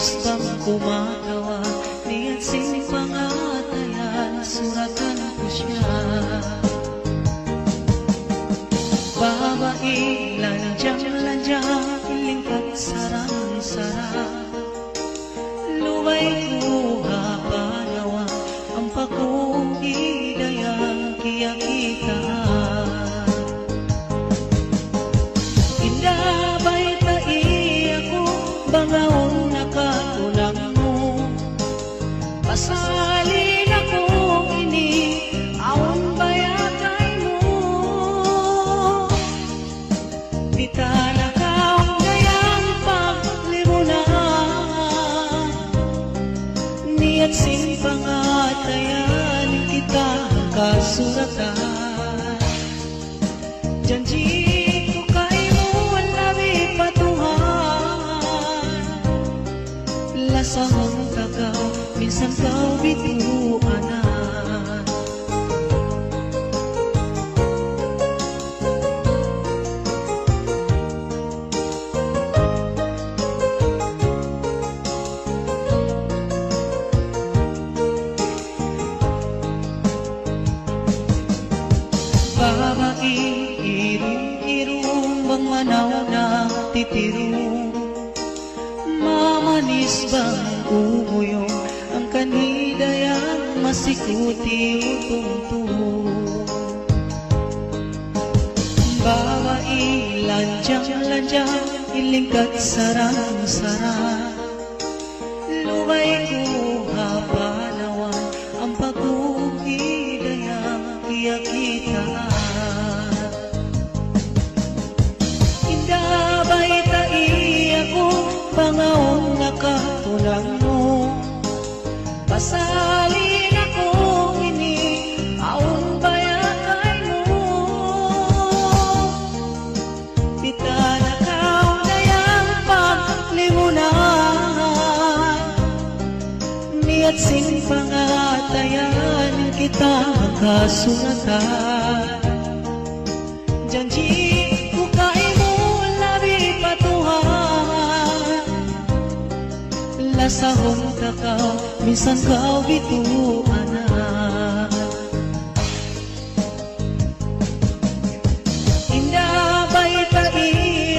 gustang kumagawa ni at Pasalin ako ini Awan bayatay mo. Bitala ka ang gayang paglimunan Niat sin pangatayan kita kasuratan Babae, irong-irong bang manaw na titirong Mamanis bang umuyong ang kanidayang masikuti utong Babae, landyang-landyang ilingkat sarang-sarang nakatunang mo. Pasalin ako ini aon bayakay mo. Pitana ka dayang paglimunan Niat sing pangatayan kita kasunatan. Janji Lasahong takaw, minsan kau bituanan Indabay tai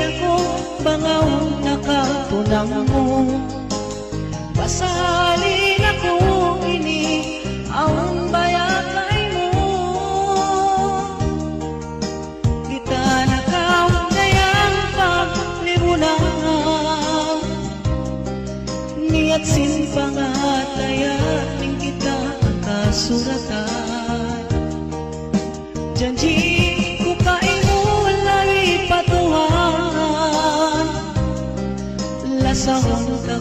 ako, bangaw nakatunang mo. Pasalin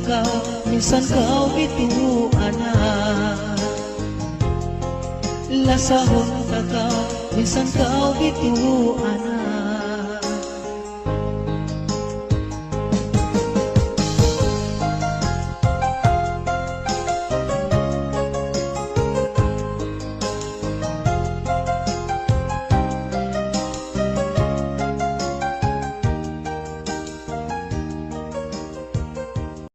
Tagaw, minsan kau bituanan Lasahong tagaw, minsan kau bituanan